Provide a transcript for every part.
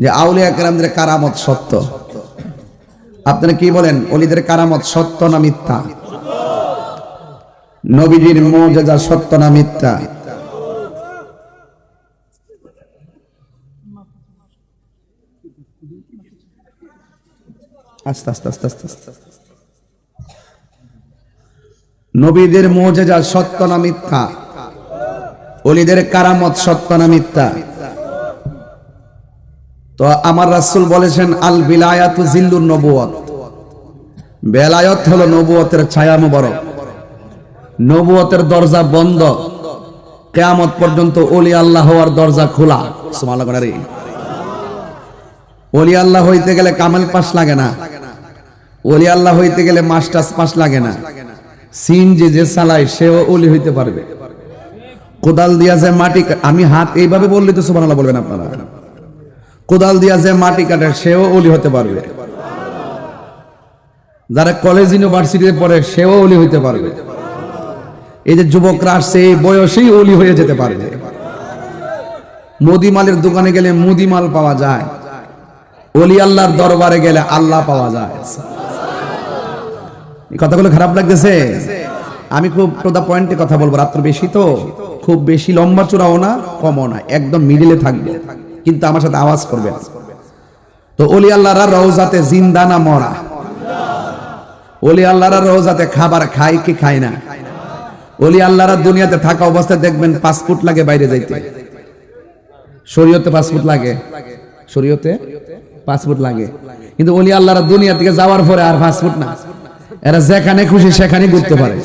যে আউলিয়া কেরামদের কারামত সত্য। আপনারা কি বলেন, অলিদের কারামত সত্য না মিথ্যা? নবীজির মৌজাজা সত্য না মিথ্যা? আস্তে আস্তে আস্তে আস্তে আস্তে নবীদের মৌজাজা সত্য না মিথ্যা? অলিদের কারামত সত্য না মিথ্যা? তো আমার রাসূল বলেছেন, আল বিলায়াতু জিল্লুন নবুয়ত বেলায়ত হলো নবুয়তের ছায়া মুবারক। নবুয়তের দরজা বন্ধ। কেয়ামত পর্যন্ত ওলি আল্লাহ হওয়ার দরজা খোলা। সুবহানাল্লাহ করে রে। ওলি আল্লাহ হইতে গেলে কামাল পাস লাগে না। ওলি আল্লাহ হইতে গেলে মাস্টার্স পাস লাগে না। সিন যে যে চালায়, সেও ওলি হইতে পারবে। কোদাল দিয়া যে মাটি, আমি হাত এইভাবে বললে তো সুবহানাল্লাহ বলবেন আপনারা। কোদাল দিয়া যে মাটি কাটে, সেও ওলি হতে পারবে। যারা কলেজ ইউনিভার্সিটিতে পড়ে, সেও ওলি হইতে পারবে। এই যে যুবকরা আসছে, এই বয়সেই ওলি হয়ে যেতে পারবে। মুদিমালের দোকানে গেলে মুদিমাল পাওয়া যায়। অলি আল্লাহর দরবারে গেলে আল্লাহ পাওয়া যায়। এই কথাগুলো খারাপ লাগতেছে? আমি খুব টু দা পয়েন্টে কথা বলব, রাত্র বেশি তো? খুব বেশি লম্বা চূড়াও না, কমও না, একদম মিডিলে থাকবে। কিন্তু আমার সাথে আওয়াজ করবেন। তো অলি আল্লাহরা রওজাতে জিন্দা না মরা? অলি আল্লাহরা রওজাতে খাবার খায় কি খায় না? অলি আল্লাহরা দুনিয়াতে থাকা অবস্থায় দেখবেন পাসপোর্ট লাগে বাইরে যাইতে। শরীয়তে পাসপোর্ট লাগে। শরীয়তে পাসপোর্ট লাগে। কিন্তু অলি আল্লাহরা দুনিয়া থেকে যাওয়ার পরে আর পাসপোর্ট না। এরা যেখানে খুশি সেখানে ঘুরতে পারে।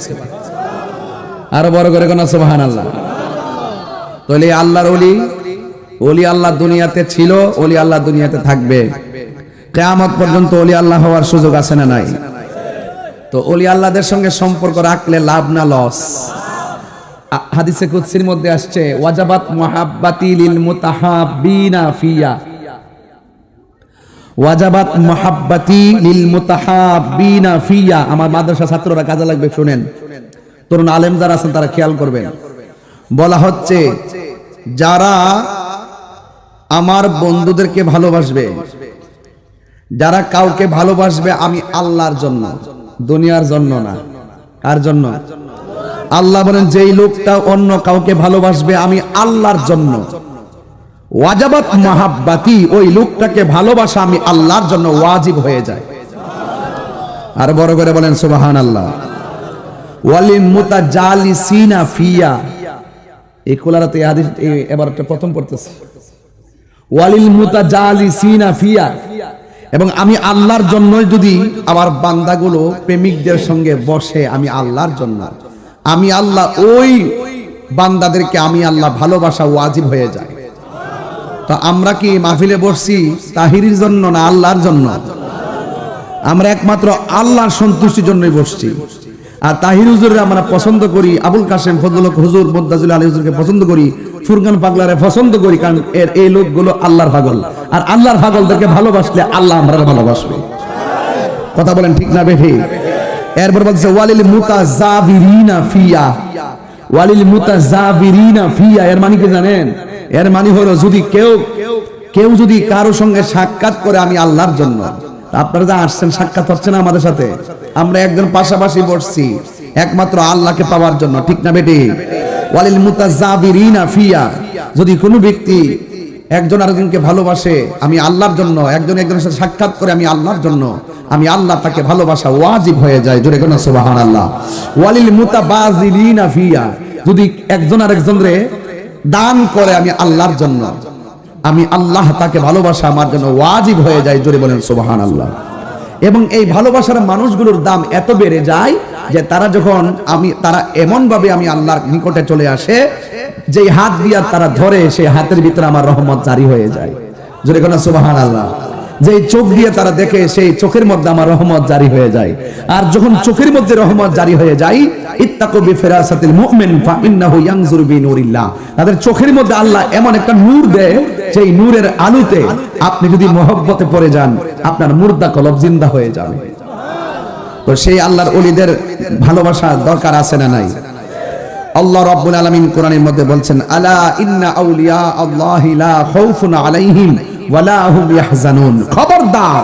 আরও বড় করে কোন? সুবহান আল্লাহ তাহলে আল্লাহর অলি অলি আল্লাহ দুনিয়াতে ছিল, অলি আল্লাহ দুনিয়াতে থাকবে। কেয়ামত পর্যন্ত অলি আল্লাহ হওয়ার সুযোগ আছে না নাই? তো অলি আল্লাহদের সঙ্গে সম্পর্ক রাখলে লাভ না লস। হাদিসে কুদসির মধ্যে আসছে, ওয়াজাবাত মুহাব্বাতি লিল মুতাহাব্বিনা ফিয়া। ওয়াজাবাত মুহাব্বাতি লিল মুতাহাব্বিনা ফিয়া। আমার মাদ্রাসা ছাত্ররা কাজে লাগবে, শুনেন। তরুণ আলেম যারা আছেন, তারা খেয়াল করবেন। বলা হচ্ছে, যারা আমার বন্ধুদেরকে ভালোবাসবে। যারা কাউকে ভালোবাসবে, আমি আল্লাহর জন্য, দুনিয়ার জন্য না। কার জন্য? আল্লাহ বলেন, যেই লোকটা অন্য কাউকে ভালোবাসবে, আমি আল্লাহর জন্য। ওয়াজাবাত মাহাব্বাতি, ওই লোকটাকে ভালোবাসা আমি আল্লাহর জন্য ওয়াজিব হয়ে যায়। আর বড় করে বলেন সুবাহান আল্লাহ ওয়ালিম মুতাজালিসিনা ফিয়া। এই কোলারাতে এই হাদিস এই এবার প্রথম পড়তেছে। ওয়ালিল মুতাজালিসিনা ফিয়া। এবং আমি আল্লাহর জন্য যদি আমার বান্দাগুলো প্রেমিকদের সঙ্গে বসে, আমি আল্লাহর জন্য। আমি আল্লাহ, ওই বান্দাদেরকে আমি আল্লাহ ভালোবাসা ওয়াজিব হয়ে যায়। তো আমরা কি মাহফিলে বসছি তাহিরির জন্য না আল্লাহর জন্য? আমরা একমাত্র আল্লাহর সন্তুষ্টির জন্যই বসছি। আর তাহির হুজুরের আমরা পছন্দ করি, আবুল কাসেম ফজল হক হুজুর মোদ্দাজুল আলী হুজুরকে পছন্দ করি। ফুরকান পাগলারে পছন্দ করি, কারণ এর এই লোকগুলো আল্লাহর পাগল। আর আল্লাহর পাগলদেরকে ভালোবাসলে আল্লাহ আমরা ভালোবাসবে। কথা বলেন ঠিক না বেঠি? এরপর বলছে, ওয়ালিল মুতাজাবিরিনা ফিয়া। ওয়ালিল মুতাজাবিরিনা ফিয়া, এর মানে কি জানেন? এর মানে হলো, যদি কেউ কেউ যদি কারও সঙ্গে সাক্ষাৎ করে আমি আল্লাহর জন্য আপনারা যা আসছেন সাক্ষাৎ হচ্ছে না আমাদের সাথে? আমরা একজন পাশাপাশি বসছি, একমাত্র আল্লাহকে পাওয়ার জন্য, ঠিক না বেটি ওয়ালিল মুতাজাবিরিনা ফিয়া। যদি কোনো ব্যক্তি একজন আরেকজনকে ভালোবাসে, আমি আল্লাহর জন্য, একজন একজনের সাথে সাক্ষাৎ করে আমি আল্লাহর জন্য, আমি আল্লাহ তাকে ভালোবাসা ওয়াজিব হয়ে যায়। জোরে কোন সুবাহান আল্লাহ ওয়ালিল মুতাবাজিলিনা ফিয়া। যদি একজন আরেকজনরে দান করে আমি আল্লাহর জন্য, আমি আল্লাহ তাকে ভালোবাসা আমার জন্য ওয়াজিব হয়ে যায়। জোরে বলেন সুবাহান আল্লাহ এবং এই ভালোবাসার মানুষগুলোর দাম এত বেড়ে যায় যে তারা যখন আমি, তারা এমন ভাবে আমি আল্লাহর নিকটে চলে আসে যে হাত দিয়া তারা ধরে, সেই হাতের ভিতরে আমার রহমত জারি হয়ে যায়। জোরে কোন সুবাহান আল্লাহ যে চোখ দিয়ে তারা দেখে, সেই চোখের মধ্যে আমার রহমত জারি হয়ে যায়। আর যখন চোখের মধ্যে রহমত জারি হয়ে যায়, ইত্তাকু বিফিরাসাতিল মুমিন ফা ইন্নাহু ইয়ানজুরু বিনুরিল্লাহ। তাদের চোখের মধ্যে আল্লাহ এমন একটা নূর দেয় সেই নূরের আলোতে আপনি যদি মহব্বতে পড়ে যান, আপনার মুর্দা কলব জিন্দা হয়ে যাবে। তো সেই আল্লাহর অলিদের ভালোবাসা দরকার আছে না নাই? আল্লাহ রাব্বুল আলামিন কোরআনের মধ্যে বলছেন, আলা ইন্না আউলিয়া আল্লাহি লা খাউফুন আলাইহিম ওয়ালা হুম ইয়াহজানুন। খবরদার,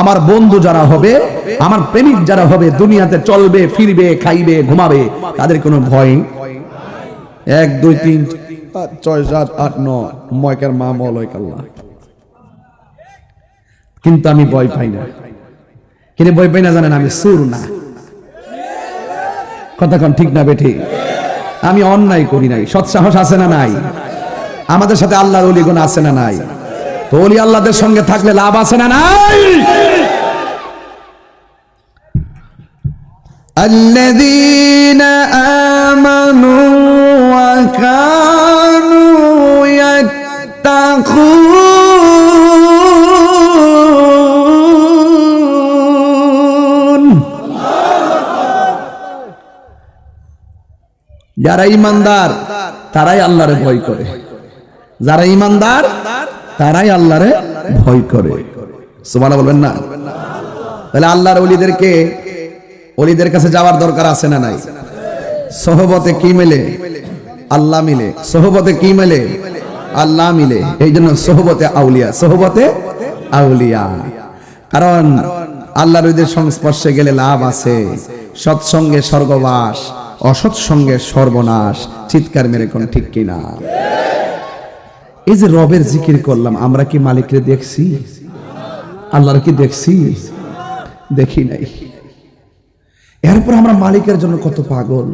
আমার বন্ধু যারা হবে, আমার প্রেমিক যারা হবে, দুনিয়াতে চলবে, ফিরবে, খাইবে, ঘুমাবে, তাদের কোনো ভয় এক, দুই, তিন ছয়, সাত, আট, নয়, ময়কার মা মলয়কাল্লা কিন্তু আমি ভয় পাই না। কিন্তু ভয় পাই না জানেন আমি সুর না কথা কন ঠিক না বেঠি আমি অন্যায় করি নাই সৎসাহস আছে না নাই আমাদের সাথে আল্লাহর অলি গুণ আছে না নাই তো অলি আল্লাহদের সঙ্গে থাকলে লাভ আছে না নাই الذين آمنوا وكانوا يتقون যারা ইমানদার, তারাই আল্লাহরে ভয় করে। যারা ইমানদার, তারাই আল্লাহরে ভয় করে। সুবহানাল্লাহ বলবেন না? তাহলে আল্লাহর ওলিদেরকে, ওলিদের কাছে যাওয়ার দরকার আছে না নাই? সহবতে কি মেলে? আল্লাহ মিলে। সহবতে কি মেলে? আল্লাহ মিলে। এই জন্য সহবতে আউলিয়া সহবতে আউলিয়া। কারণ আল্লাহর সংস্পর্শে গেলে লাভ আছে। সৎসঙ্গে স্বর্গবাস। অসৎ সঙ্গে সর্বনাশ, চিৎকার মেরে কোন ঠিক কিনা? এই যে রবের জিকির করলাম, আমরা কি মালিকরে দেখছি? আল্লাহর কি দেখছি? দেখি নাই। এরপর আমরা মালিকের জন্য কত পাগল।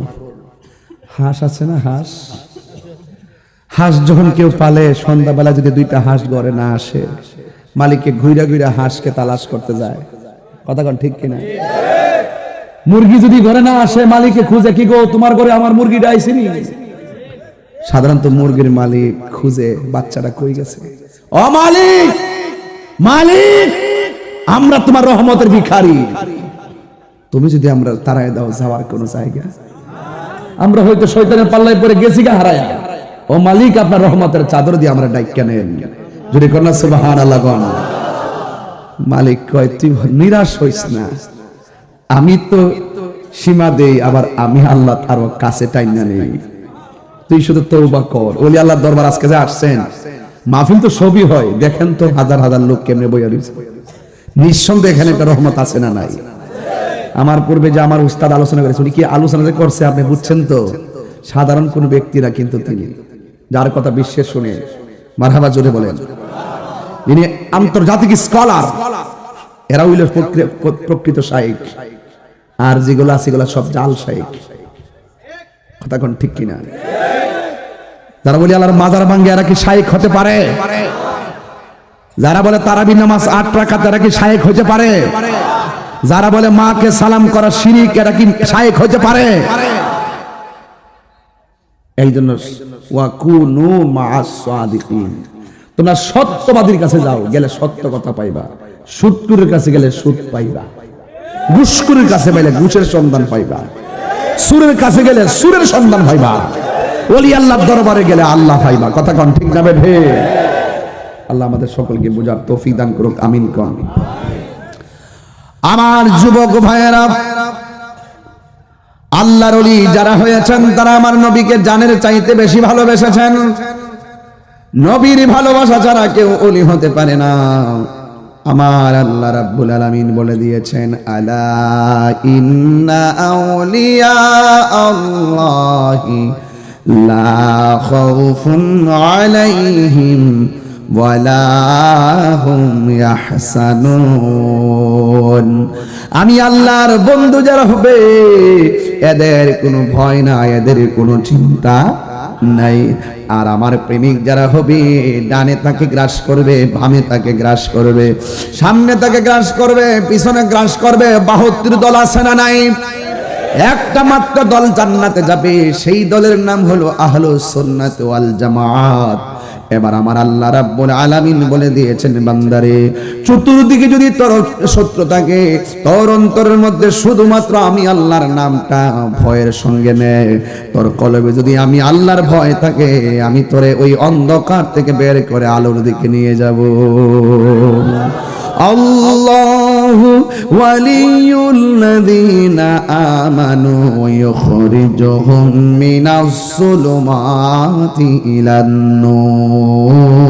হাঁস আছে না হাঁস? হাঁস যখন কেউ পালে, সন্ধ্যাবেলা যদি দুইটা হাঁস ঘরে না আসে, মালিককে ঘুইরা ঘুইরা হাঁসকে তালাশ করতে যায়। কথা কন ঠিক কিনা? মুরগি যদি ঘরে না আসে মালিককে খুঁজে কি গো তোমার ঘরে আমার মুরগিটা আইসিনি সাধারণত মুরগির মালিক খুঁজে বাচ্চাটা কই গেছে? ও মালিক! মালিক! আমরা তোমার রহমতের ভিখারি। তুমি যদি আমরা তারাই দাও যাওয়ার কোন জায়গা? আমরা হয়তো শয়তানের পাল্লায় পরে গেছি গা হারায়। ও মালিক আপনার রহমতের চাদর দিয়ে আমরা ডাইকা নেন। যদি কন্যা আল্লাহ মালিক কয় তুই নিরাশ হইস না। আমি তো সীমা দেই, আবার আমি আল্লাহ তার কাছে টাইনা নেই। তুই শুধু তৌবা কর। ওলি আল্লাহর দরবার আজকে যে আসছেন, মাহফিল তো সবই হয়। দেখেন তো হাজার হাজার লোক কেমনে বইয়া রয়েছে নিঃসন্দেহে এখানে একটা রহমত আছে না নাই? আমার পূর্বে যে আমার উস্তাদ আলোচনা করেছে, উনি কি আলোচনা যে করছে আপনি বুঝছেন তো? সাধারণ কোন ব্যক্তিরা কিন্তু তিনি। যার কথা বিশ্বের শুনে, মারহাবা জোরে বলেন। তিনি আন্তর্জাতিক স্কলার এরা হইল প্রকৃত শাইক আর যেগুলো আছে সেগুলো সব জাল শাইক কথা কোন ঠিক কিনা? যারা বলি আল্লাহর মাজার ভাঙ্গে, এরা কি শাইক হতে পারে? যারা বলে তারাবি নামাজ আট রাকাত, এরা কি শায়েক হতে পারে? যারা বলে মাকে সালাম করা শিরিক, এরা কি শায়েক হতে পারে? এই জন্য তোমরা সত্যবাদীর কাছে যাও, গেলে সত্য কথা পাইবা। সুৎকুরের কাছে গেলে সুদ পাইবা। ঘুষকুরের কাছে গেলে ঘুষের সন্ধান পাইবা। সুরের কাছে গেলে সুরের সন্ধান পাইবা। ওলি আল্লাহর দরবারে গেলে আল্লাহ পাইবা। কথা কন, ঠিক না ভে আল্লাহ আমাদের সকলকে বোঝার তৌফিক দান করুক, আমিন কন। আমার যুবক ভাইয়েরা, আল্লাহর অলি যারা হয়েছেন, তারা আমার নবীকে জানের চাইতে বেশি ভালোবেসেছেন। নবীর ভালোবাসা ছাড়া কেউ অলি হতে পারে না। আমার আল্লাহ রাব্বুল আলামিন বলে দিয়েছেন, আলা ইন্না আউলিয়া আল্লাহি লা খাউফুন আলাইহিম ওয়ালা হুম ইয়াহসানুন। আমি আল্লাহর বন্ধু যারা হবে, এদের কোনো ভয় নাই, এদের কোনো চিন্তা নাই। আর আমার প্রেমিক যারা হবে, ডানে তাকে গ্রাস করবে, বামে তাকে গ্রাস করবে, সামনে তাকে গ্রাস করবে, পিছনে গ্রাস করবে, বাহত্তর দল আছে না নাই? একটা মাত্র দল জান্নাতে যাবে, সেই দলের নাম হলো আহলো সুন্নাত ওয়াল জামাত। এবার আমার আল্লাহ রাব্বুল আলামিন বলে দিয়েছেন বান্দারে, চতুর্দিকে যদি তোর শত্রু থাকে, তোর অন্তরের মধ্যে শুধুমাত্র আমি আল্লাহর নামটা ভয়ের সঙ্গে নে। তোর কলবে যদি আমি আল্লাহর ভয় থাকে, আমি তোরে ওই অন্ধকার থেকে বের করে আলোর দিকে নিয়ে যাব। আল্লাহ ولي الذين آمنوا يخرجهم من الظلمات إلى النور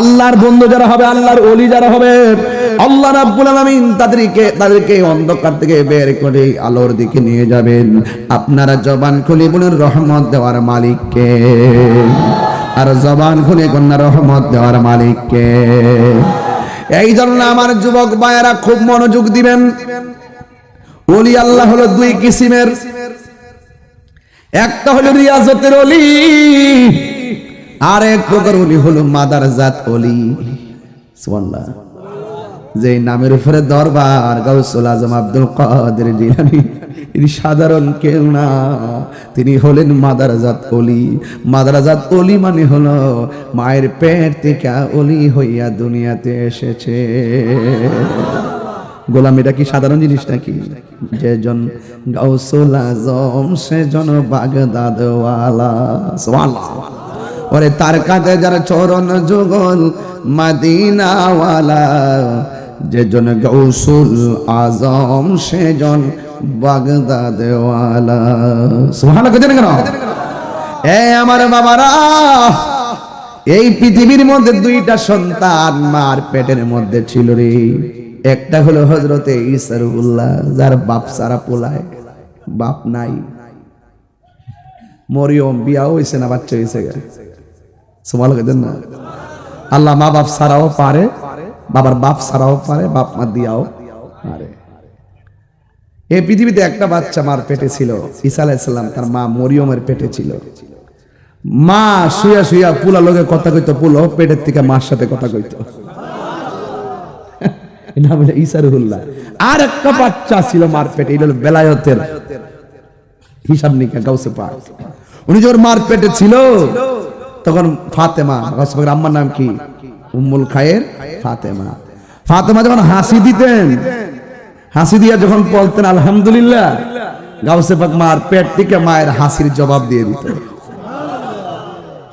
আল্লাহর বন্ধু যারা হবে আল্লাহর ওলি যারা হবে আল্লাহ রাব্বুল আলামিন তাদেরকে তাদেরকে অন্ধকার থেকে বের করে আলোর দিকে নিয়ে যাবেন আপনারা জবান খুলে বলুন রহমত দেওয়ার মালিককে আর জবান খুলে কন্যা রহমত দেওয়ার মালিককে এই জন্য আমার যুবক ভাইয়েরা খুব মনোযোগ দিবেন। অলি আল্লাহ হলো দুই কিসিমের। একটা হলো রিয়াজতের অলি আর এক প্রকার অলি হলো মাদার জাত অলি সুবহানাল্লাহ। যে নামের উপরে দরবার গাউসুল আজম আব্দুল কাদের জিলানী, তিনি সাধারণ কেউ না। তিনি হলেন মাদারাজাত অলি। মাদারাজাত অলি মানে হলো মায়ের পেট থেকে অলি হইয়া দুনিয়াতে এসেছে। গোলাম এটা কি সাধারণ জিনিস নাকি? যেজন গাউসুল আজম, সেজন বাগদাদ ওয়ালা সুবহানাল্লাহ। ওরে তার কাঁধে যারা চরণ যুগল, মাদিনাওয়ালা। যেজন গৌসুল আজম সেজন বাগদাদেওয়ালা। সুবহানাল্লাহ কেন কেন? এ আমার বাবারা, এই পৃথিবীর মধ্যে দুইটা সন্তান মার পেটের মধ্যে ছিল রে। একটা হলো হজরতে ইসারুল্লাহ, যার বাপ সারা পোলায়, বাপ নাই। মরিয়ম, বিয়াও হয়েছে না, বাচ্চা হয়েছে সুমাল না? আল্লাহ মা বাপ সারাও পারে। বাবার বাপ সারাও পারে, বাপ মা দিয়াও পারে। এই পৃথিবীতে একটা বাচ্চা মার পেটে ছিল, ঈসা আলাইসাল্লাম তার মা মরিয়মের পেটে ছিল। মা শুয়া শুয়া পুলা লোকে কথা কইতো, পুলো পেটের থেকে মার সাথে কথা কইতো। এটা বলে ইসারুল্লাহ আর একটা বাচ্চা ছিল মার পেটে, এটা হলো বেলায়তের হিসাব নিকা গাউসে পাক। উনি যখন মার পেটে ছিল, তখন ফাতেমা গাউসে আম্মার নাম কি? উম্মুল খায়ের ফাতেমা। ফাতেমা যখন হাসি দিতেন, হাসি দিয়া যখন বলতেন, আলহামদুলিল্লাহ। গাউসে পাক মার পেট থেকে মায়ের হাসির জবাব দিয়ে দিত।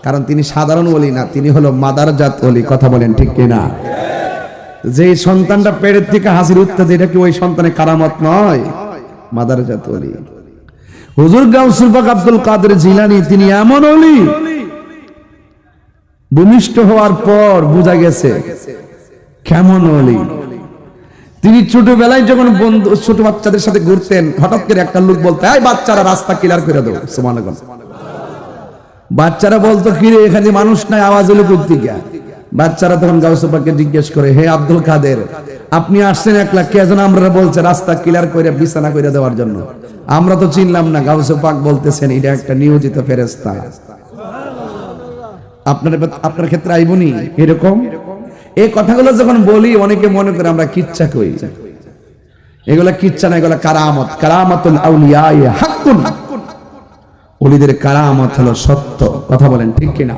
কারণ তিনি সাধারণ ওলি না, তিনি হলো মাদার জাত ওলি, কথা বলেন ঠিক কিনা? যে সন্তানটা পেটের থেকে হাসির উঠতেছে এটা কি ওই সন্তানের কারামত নয়? মাদার জাত ওলি। হুজুর গাউসুল পাক আব্দুল কাদের জিলানি, তিনি এমন ওলি ভূমিষ্ঠ হওয়ার পর বোঝা গেছে, কেমন ওলি তিনি ছোটবেলায় যখন বন্ধু, ছোট বাচ্চাদের সাথে ঘুরতেন, হঠাৎ করে একটা লোক বলতে, এই বাচ্চারা রাস্তা ক্লিয়ার করে দাও। সমান বাচ্চারা বলতো কিরে এখানে মানুষ নাই, আওয়াজ হলো কোথেকে বাচ্চারা তখন গাউসুপাকে জিজ্ঞেস করে, হে আব্দুল কাদের, আপনি আসছেন একলা, কে যেন আমরা বলছে রাস্তা ক্লিয়ার করে বিছানা করে দেওয়ার জন্য? আমরা তো চিনলাম না গাউসুপাক বলতেছেন, এটা একটা নিয়োজিত ফেরেস্তা আপনার আপনার ক্ষেত্রে আইবনি? এরকম? এই কথাগুলো যখন বলি, অনেকে মনে করে আমরা কিচ্ছা কই। এগুলা কিচ্ছা না, এগুলা কারামত। কারামতুল আউলিয়া হাক্কুন। ওলিদের কারামত হলো সত্য। কথা বলেন ঠিক কিনা?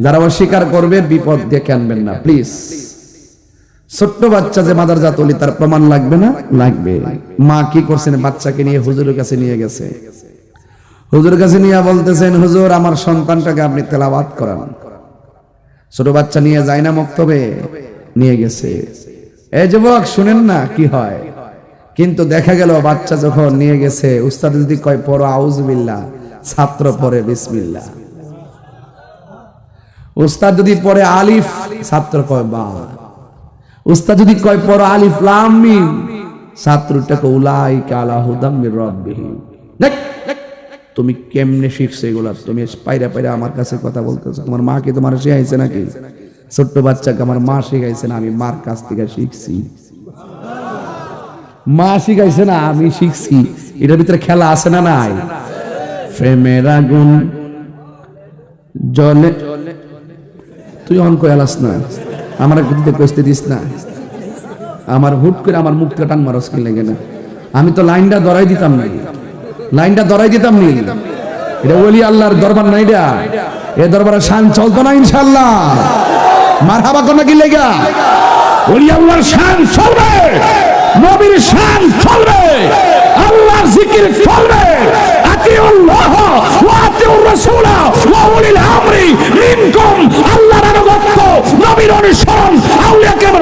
যারা অস্বীকার করবে, বিপদ ডেকে আনবেন না প্লিজ ছোট্ট বাচ্চা যে মাদার জাত অলি, তার প্রমাণ লাগবে না? লাগবে। মা কি করছেন? বাচ্চাকে নিয়ে হুজুরের কাছে নিয়ে গেছে। হুজুরের কাছে নিয়ে বলতেছেন, হুজুর, আমার সন্তানটাকে আপনি তেলাওয়াত করান। ছোট বাচ্চা নিয়ে যায় না মক্তবে, নিয়ে গেছে। এই যুবক, শুনেন না কি হয়? কিন্তু দেখা গেল, বাচ্চা যখন নিয়ে গেছে, উস্তাদ যদি কয়, পড়ো আউজবিল্লা ছাত্র পড়ে বিসমিল্লা উস্তাদ যদি পড়ে, আলিফ। ছাত্র কয়, বা। উস্তাদ যদি কয়, পড়ো, আলিফ, লাম, মিম। ছাত্রটাকে উলাই কালা হুদাম মির রাব্বিহিম। দেখ। তুমি কেমনে শিখছো এগুলা? তুমি পাইরা পাইরা আমার কাছে কথা বলতেছো। তোমার মা কি তোমার শিখাইছে নাকি? ছোট্ট বাচ্চাকে আমার মা শিখাইছে না, আমি মার কাছ থেকে শিখছি। মা শিখাইছে না, আমি শিখছি। এটার ভিতরে খেলা আছে না নাই? প্রেমের আগুন জলে তুই অন কয়ালাস না। আমার দিতে কষতে দিস না। আমার হুট করে আমার মুখটা টান মারস কি লেগে না? আমি তো লাইনটা ধরাই দিতাম না। লাইনটা ধরাই দিতাম নি। এটা ওলি আল্লাহর দরবার নাই এটা? এ দরবারে শান চলতো না ইনশাল্লাহ মার হাবা কি লেগা? ওলি আল্লাহর শান চলবে। নবীর শান চলবে। আল্লাহর জিকির চলবে। আল্লাহর নবীর অনুসরণ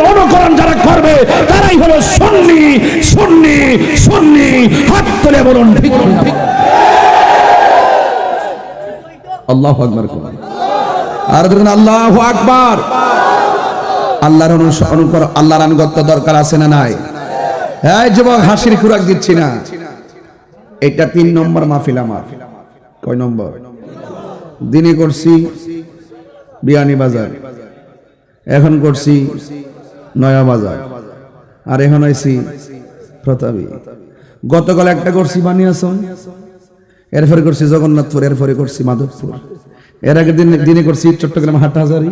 অনুকরণ যারা করবে তারাই হলো সুন্নি সুন্নি সুন্নি হাত তুলে বলুন ঠিক ঠিক আল্লাহু আকবার আর দেখুন আল্লাহ আকবার আল্লাহর অনুস- অনুকর আল্লাহর আনুগত্য দরকার আছে না নাই? হ্যাঁ যুবক, হাসির খুরাক দিচ্ছি না। এটা তিন নম্বর মাহফিল আমার। কয় নম্বর? দিনে করছি বিয়ানি বাজার। এখন করছি নয়া বাজার। আর এখন আইছি প্রতাপী। গতকাল একটা করছি বানিয়াসন এরপরে করছি জগন্নাথপুর, এরপরে করছি মাধবপুর। এর আগের দিন দিনে করছি চট্টগ্রাম হাটহাজারি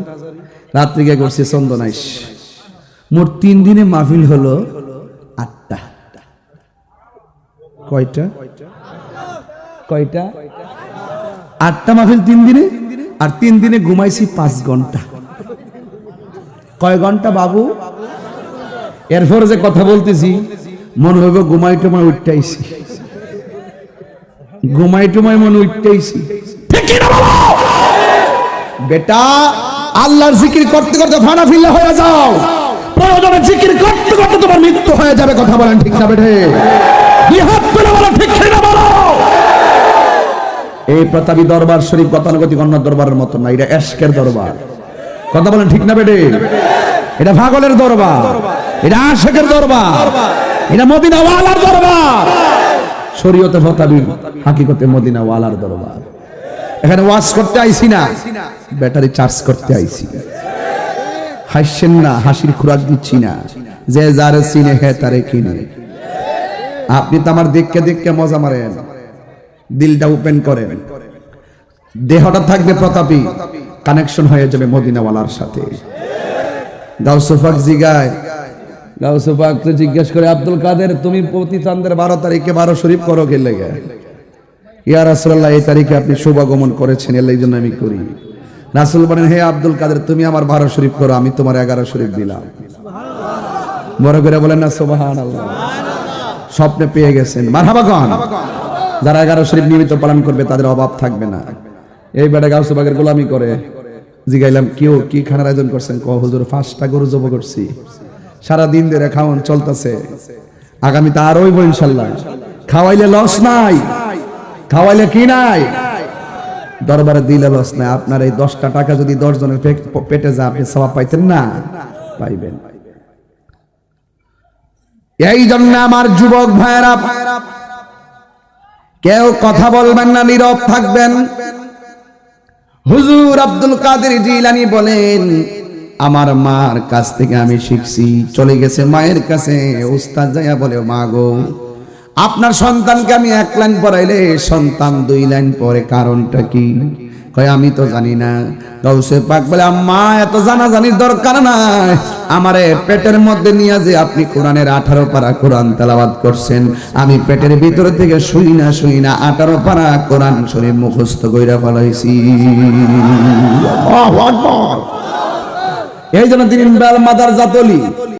রাত্রি গিয়ে করছি চন্দনাইশ। মোট তিন দিনে মাহফিল হলো আটটা। কয়টা? কয়টা? আটটা মাহফিল তিন দিনে? আর তিন দিনে ঘুমাইছি পাঁচ ঘণ্টা। কয় ঘণ্টা বাবু? এরপরে যে কথা বলতেছি মনে হবে ঘুমাই টুমাই উঠতেইছি ঘুমাই টুমাই মনে বাবা? বেটা আল্লাহর জিকির করতে করতে ফানা ফিল্লা হয়ে যাও। প্রয়োজনে জিকির করতে করতে তোমার মৃত্যু হয়ে যাবে কথা বলেন ঠিক না বেঠে? এই প্রতাপী দরবার শরীফ গতানুগতিক অন্য দরবারের মতো না, এটা এশকের দরবার। কথা বলেন ঠিক না বেটে? এটা পাগলের দরবার, এটা আশেকের দরবার, এটা মদিনা ওয়ালার দরবার। শরীয়তে ফতাবি হাকিকতে মদিনা ওয়ালার দরবার। এখানে ওয়াজ করতে আইছি না, ব্যাটারি চার্জ করতে আইছি। হাসছেন না, হাসির খোরাক দিচ্ছি না। যে যারে চিনে হে, তারে কিনে। আপনি তো আমার দেখকে দেখকে মজা মারেন। দিলটা ওপেন করেন। দেহটা থাকবে প্রতাপী। কানেকশন হয়ে যাবে মদিনাওয়ালার সাথে। করে, আব্দুল কাদের, তুমি প্রতি বারো তারিখে বারো শরীফ করো এই তারিখে আপনি শুভাগমন করেছেন, এর জন্য আমি করি। রাসূল বলেন, হে আব্দুল কাদের, তুমি আমার বারো শরীফ করো, আমি তোমার এগারো শরীফ দিলাম। বড় করে বলেন না, সুবহানাল্লাহ। স্বপ্নে পেয়ে গেছেন। মারহাবা কন যারা এগারো শরীফ নিয়মিত পালন করবে, তাদের অভাব থাকবে না। এই বেটা গাউসুবাগের গোলামি করে জিগাইলাম কেউ কি খানার আয়োজন করছেন? ক হুজুর, পাঁচটা গরু জব করছি। সারা দিন ধরে খাওয়ান চলতেছে। আগামীতে আর হইব ইনশাল্লাহ। খাওয়াইলে লস নাই। খাওয়াইলে কি নাই? দরবারে দিলে লস নাই। আপনার এই দশটা টাকা যদি দশ জনের পেটে যা আপনি সবাব পাইতেন না? পাইবেন। এই জন্য আমার যুবক ভাইয়েরা, কেউ কথা বলবেন না, নীরব থাকবেন। হুজুর আব্দুল কাদের জিলানি বলেন, আমার মার কাছ থেকে আমি শিখছি, চলে গেছে মায়ের কাছে উস্তাদ যাইয়া বলে, মা গো আপনার সন্তানকে আমি এক লাইন পড়াইলে সন্তান, দুই লাইন পরে কারণটা কি? আমি তো জানি না। গাউসে পাক বলে, আম্মা, এত জানা জানির দরকার নাই। আমারে পেটের মধ্যে নিয়ে যে আপনি কোরআনের আঠারো পারা কোরআন তেলাবাদ করছেন, আমি পেটের ভিতর থেকে শুই না শুই না, আঠারো পারা কোরআন শরীফ মুখস্থ কইরা ফলাইছি। এই জন্য তিনি বেল মাদার জাতলি।